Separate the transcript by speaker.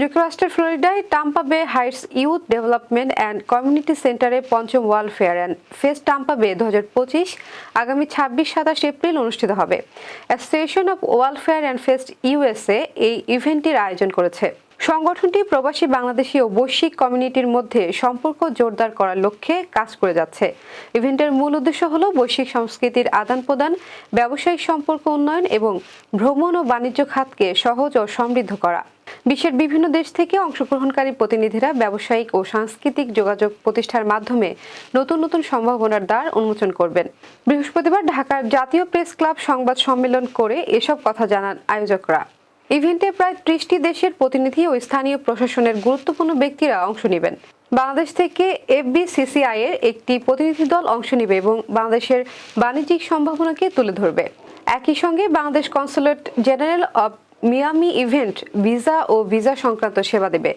Speaker 1: যুক্তরাষ্ট্রের ফ্লোরিডায় Tampa Bay Heights youth development and community সেন্টারে পঞ্চম world fair and fest Tampa Bay দু হাজার পঁচিশ আগামী ছাব্বিশ, সাতাশ এপ্রিল অনুষ্ঠিত হবে। Association of world fair and fest USA এই ইভেন্টটির আয়োজন করেছে। সংগঠনটি প্রবাসী বাংলাদেশি ও বৈশ্বিক কমিউনিটির মধ্যে সম্পর্ক জোরদার করার লক্ষ্যে কাজ করে যাচ্ছে। ইভেন্টের মূল উদ্দেশ্য হল বৈশ্বিক সংস্কৃতির আদান প্রদান, ব্যবসায়িক সম্পর্ক উন্নয়ন এবং ভ্রমণ ও বাণিজ্য খাতকে সহজ ও সমৃদ্ধ করা। বিশ্বের বিভিন্ন দেশ থেকে অংশগ্রহণকারী প্রতিনিধিরা ব্যবসায়িক ও সাংস্কৃতিক যোগাযোগ প্রতিষ্ঠার মাধ্যমে নতুন নতুন সম্ভাবনার দ্বার উন্মোচন করবেন। বৃহস্পতিবার ঢাকার জাতীয় প্রেস ক্লাব সংবাদ সম্মেলন করে এসব কথা জানান আয়োজকরা। ইভেন্টে প্রায় ত্রিশটি দেশের প্রতিনিধি ও স্থানীয় প্রশাসনের গুরুত্বপূর্ণ ব্যক্তিরা অংশ নেবেন। বাংলাদেশ থেকে এফবিসিসিআই এর একটি প্রতিনিধি দল অংশ নেবে এবং বাংলাদেশের বাণিজ্যিক সম্ভাবনাকে তুলে ধরবে। একই সঙ্গে Bangladesh consulate general of Miami event visa O visa সংক্রান্ত সেবা দেবে।